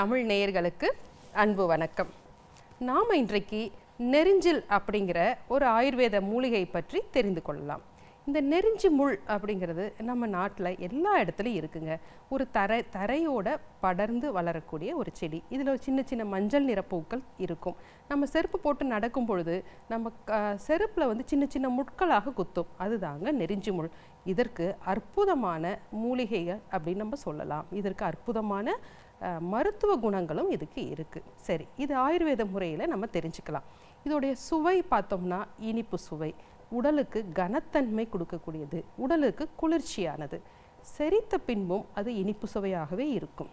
தமிழ் நேயர்களுக்கு அன்பு வணக்கம். நாம் இன்றைக்கு நெறிஞ்சில் அப்படிங்கிற ஒரு ஆயுர்வேத மூலிகை பற்றி தெரிந்து கொள்ளலாம். இந்த நெறிஞ்சி முள் அப்படிங்கிறது நம்ம நாட்டில் எல்லா இடத்துலையும் இருக்குங்க. ஒரு தரை தரையோட படர்ந்து வளரக்கூடிய ஒரு செடி. இதில் சின்ன சின்ன மஞ்சள் நிற பூக்கள் இருக்கும். நம்ம செருப்பு போட்டு நடக்கும் பொழுது நம்ம செருப்பில் வந்து சின்ன சின்ன முட்களாக குத்தும். அதுதாங்க நெறிஞ்சி முள். இதற்கு அற்புதமான மூலிகைகள் அப்படின்னு நம்ம சொல்லலாம். இதற்கு அற்புதமான மருத்துவ குணங்களும் இதுக்கு இருக்குது சரி இது ஆயுர்வேத முறையில் நம்ம தெரிஞ்சுக்கலாம். இதோடைய சுவை பார்த்தோம்னா இனிப்பு சுவை உடலுக்கு கனத்தன்மை கொடுக்கக்கூடியது உடலுக்கு குளிர்ச்சியானது. செரித்த பின்பும் அது இனிப்பு சுவையாகவே இருக்கும்.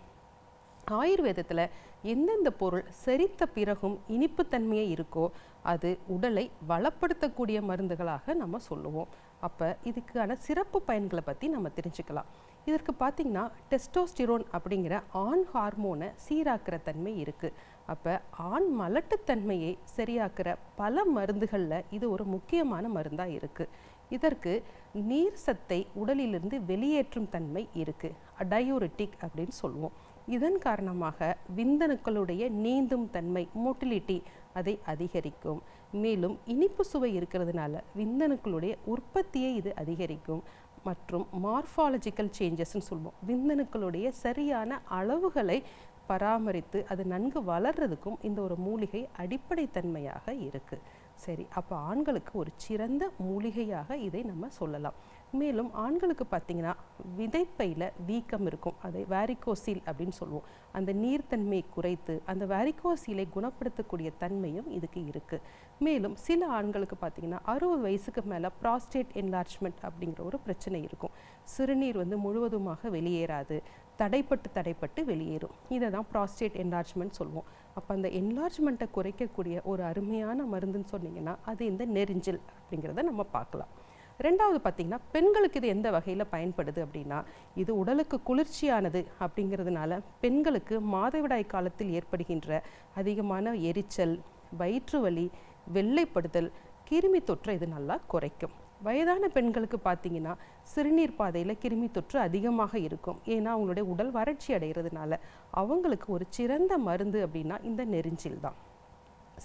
ஆயுர்வேதத்தில் எந்தெந்த பொருள் செரித்த பிறகும் இனிப்புத்தன்மையே இருக்கோ அது உடலை வளப்படுத்தக்கூடிய மருந்துகளாக நம்ம சொல்லுவோம். அப்போ இதுக்கான சிறப்பு பயன்களை பற்றி நம்ம தெரிஞ்சுக்கலாம். இதற்கு பார்த்திங்கன்னா டெஸ்டோஸ்டிரோன் அப்படிங்கிற ஆண் ஹார்மோனை சீராக்கிற தன்மை இருக்குது அப்போ ஆண் மலட்டுத்தன்மையை சரியாக்குற பல மருந்துகளில் இது ஒரு முக்கியமான மருந்தாக இருக்குது இதற்கு நீர் சத்தை உடலிலிருந்து வெளியேற்றும் தன்மை இருக்குது டயூரிட்டிக் அப்படின்னு சொல்லுவோம். இதன் காரணமாக விந்தணுக்களுடைய நீந்தும் தன்மை மோட்டிலிட்டி அதை அதிகரிக்கும். மேலும் இனிப்பு சுவை இருக்கிறதுனால விந்தணுக்களுடைய உற்பத்தியை இது அதிகரிக்கும். மற்றும் மார்ஃபாலஜிக்கல் சேஞ்சஸ்ன்னு சொல்லுவோம். விந்தணுக்களுடைய சரியான அளவுகளை பராமரித்து அது நன்கு வளர்றதுக்கும் இந்த ஒரு மூலிகை அடிப்படை தன்மையாக இருக்குது சரி அப்போ ஆண்களுக்கு ஒரு சிறந்த மூலிகையாக இதை நம்ம சொல்லலாம். மேலும் ஆண்களுக்கு பார்த்தீங்கன்னா விதைப்பையில் வீக்கம் இருக்கும். அதை வேரிகோசீல் அப்படின்னு சொல்லுவோம். அந்த நீர்த்தன்மையை குறைத்து அந்த வேரிகோசீலை குணப்படுத்தக்கூடிய தன்மையும் இதுக்கு இருக்குது மேலும் சில ஆண்களுக்கு பார்த்தீங்கன்னா அறுபது வயசுக்கு மேலே ப்ராஸ்டேட் என்லார்ஜ்மெண்ட் அப்படிங்கிற ஒரு பிரச்சனை இருக்கும். சிறுநீர் வந்து முழுவதுமாக வெளியேறாது. தடைப்பட்டு தடைப்பட்டு வெளியேறும். இதை தான் ப்ராஸ்டேட் என்லார்ஜ்மெண்ட் சொல்லுவோம் அப்போ அந்த என்லார்ஜ்மெண்ட்டை குறைக்கக்கூடிய ஒரு அருமையான மருந்துன்னு சொன்னீங்கன்னா அது இந்த நெரிஞ்சல் அப்படிங்கிறத நம்ம பார்க்கலாம். ரெண்டாவது பார்த்தீங்கன்னா பெண்களுக்கு இது எந்த வகையில் பயன்படுது அப்படின்னா இது உடலுக்கு குளிர்ச்சியானது அப்படிங்கிறதுனால பெண்களுக்கு மாதவிடாய் காலத்தில் ஏற்படுகின்ற அதிகமான எரிச்சல் வயிற்று வலி வெள்ளைப்படுதல் கிருமி தொற்றை இது நல்லா குறைக்கும். வயதான பெண்களுக்கு பார்த்தீங்கன்னா சிறுநீர் பாதையில் கிருமி தொற்று அதிகமாக இருக்கும். ஏன்னா அவங்களுடைய உடல் வறட்சி அடைகிறதுனால அவங்களுக்கு ஒரு சிறந்த மருந்து அப்படின்னா இந்த நெரிஞ்சில் தான்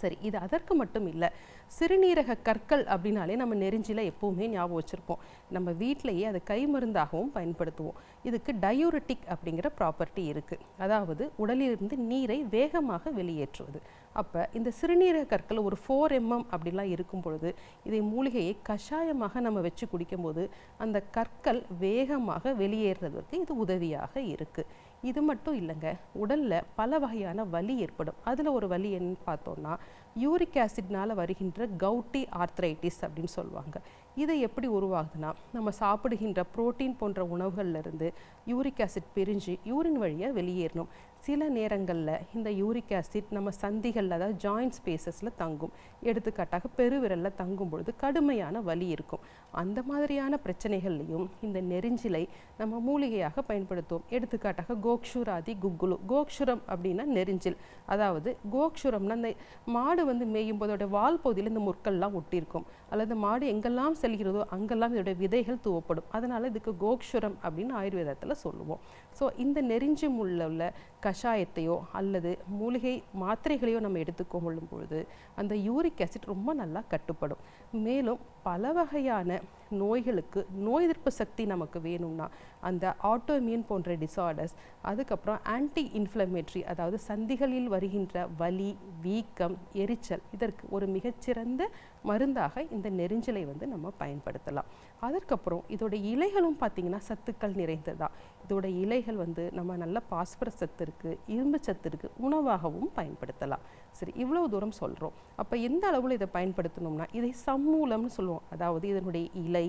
சரி இது அதற்கு மட்டும் இல்லை. சிறுநீரக கற்கள் அப்படின்னாலே நம்ம நெரிஞ்சில எப்போவுமே ஞாபகம் வச்சுருப்போம். நம்ம வீட்டிலேயே அதை கை மருந்தாகவும் பயன்படுத்துவோம். இதுக்கு டயூரிட்டிக் அப்படிங்கிற ப்ராப்பர்ட்டி இருக்குது அதாவது உடலிலிருந்து நீரை வேகமாக வெளியேற்றுவது. அப்போ இந்த சிறுநீரக கற்கள் ஒரு ஃபோர் எம்எம் அப்படிலாம் இருக்கும் பொழுது இதை மூலிகையை கஷாயமாக நம்ம வச்சு குடிக்கும்போது அந்த கற்கள் வேகமாக வெளியேறுறதுக்கு இது உதவியாக இருக்குது இது மட்டும் இல்லைங்க. உடலில் பல வகையான வலி ஏற்படும். அதில் ஒரு வலி என்னன்னு பார்த்தோம்னா யூரிக் ஆசிட்னால வருகின்ற கவுட்டி ஆர்த்ரைட்டிஸ் அப்படின்னு சொல்லுவாங்க. இதை எப்படி உருவாகுதுன்னா நம்ம சாப்பிடுகின்ற புரோட்டீன் போன்ற உணவுகள்ல இருந்து யூரிக் ஆசிட் பிரிஞ்சு யூரின் வழியாக வெளியேறணும். சில நேரங்களில் இந்த யூரிக் ஆசிட் நம்ம சந்திகளில் அதாவது ஜாயிண்ட் ஸ்பேசஸில் தங்கும். எடுத்துக்காட்டாக பெருவிரலில் தங்கும் பொழுது கடுமையான வலி இருக்கும். அந்த மாதிரியான பிரச்சனைகள்லையும் இந்த நெரிஞ்சிலை நம்ம மூலிகையாக பயன்படுத்துவோம். எடுத்துக்காட்டாக கோக்ஷுராதி குக்குலு. கோக்ஷுரம் அப்படின்னா நெரிஞ்சில். அதாவது கோக்ஷுரம்னா அந்த மாடு வந்து மேயும் போதோட வால் பகுதியில் இந்த முற்கள்லாம் ஒட்டியிருக்கும். அல்லது மாடு எங்கெல்லாம் செல்கிறதோ அங்கெல்லாம் இதோட விதைகள் தூவப்படும். அதனால் இதுக்கு கோக்ஷுரம் அப்படின்னு ஆயுர்வேதத்தில் சொல்லுவோம். ஸோ இந்த நெறிஞ்சி முள்ள உள்ள கஷாயத்தையோ அல்லது மூலிகை மாத்திரைகளையோ நம்ம எடுத்துக்கொள்ளும் பொழுது அந்த யூரிக் ஆசிட் ரொம்ப நல்லா கட்டுப்படும். மேலும் பல வகையான நோய்களுக்கு நோய் எதிர்ப்பு சக்தி நமக்கு வேணும்னா அந்த ஆட்டோமியன் போன்ற டிசார்டர்ஸ் அதுக்கப்புறம் ஆன்டி இன்ஃப்ளமேட்ரி அதாவது சந்திகளில் வருகின்ற வலி வீக்கம் எரிச்சல் இதற்கு ஒரு மிகச்சிறந்த மருந்தாக இந்த நெரிஞ்சலை வந்து நம்ம பயன்படுத்தலாம். அதற்கப்புறம் இதோட இலைகளும் பார்த்திங்கன்னா சத்துக்கள் நிறைந்ததா? இதோட இலைகள் வந்து நம்ம நல்ல பாஸ்பரஸ் சத்து இருக்குது இரும்பு சத்து இருக்குது உணவாகவும் பயன்படுத்தலாம். சரி இவ்வளோ தூரம் சொல்கிறோம் அப்போ எந்த அளவில் இதை பயன்படுத்தணும்னா இதை சம்மூலம்னு சொல்லுவோம். அதாவது இதனுடைய இலை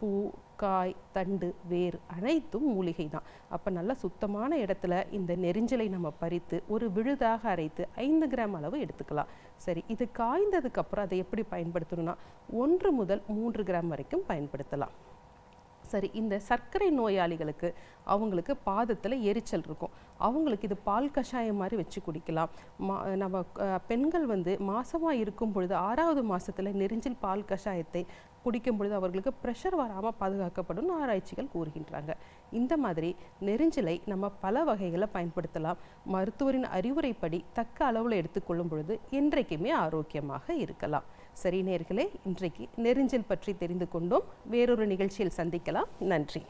பூ காய் தண்டு வேர் அனைத்தும் மூலிகை தான் அப்போ நல்ல சுத்தமான இடத்துல இந்த நெரிஞ்சலை நம்ம பறித்து ஒரு விழுதாக அரைத்து ஐந்து கிராம் அளவு எடுத்துக்கலாம். சரி இது காய்ந்ததுக்கு அப்புறம் அதை எப்படி பயன்படுத்தணும்னா ஒன்று முதல் மூன்று கிராம் வரைக்கும் பயன்படுத்தலாம். சரி இந்த சர்க்கரை நோயாளிகளுக்கு அவங்களுக்கு பாதத்தில் எரிச்சல் இருக்கும். அவங்களுக்கு இது பால் கஷாயம் மாதிரி வச்சு குடிக்கலாம். மா நம்ம பெண்கள் வந்து மாசமாக இருக்கும் பொழுது ஆறாவது மாதத்தில் நெரிஞ்சில் பால் கஷாயத்தை குடிக்கும் பொழுது அவர்களுக்கு ப்ரெஷர் வராமல் பாதுகாக்கப்படும் ஆராய்ச்சிகள் கூறுகின்றாங்க. இந்த மாதிரி நெரிஞ்சிலை நம்ம பல வகைகளை பயன்படுத்தலாம். மருத்துவரின் அறிவுரைப்படி தக்க அளவில் எடுத்துக்கொள்ளும் பொழுது என்றைக்குமே ஆரோக்கியமாக இருக்கலாம். சரி நேர்களே இன்றைக்கு நெருஞ்சல் பற்றி தெரிந்து கொண்டோம். வேறொரு நிகழ்ச்சியில் சந்திக்கலாம். நன்றி.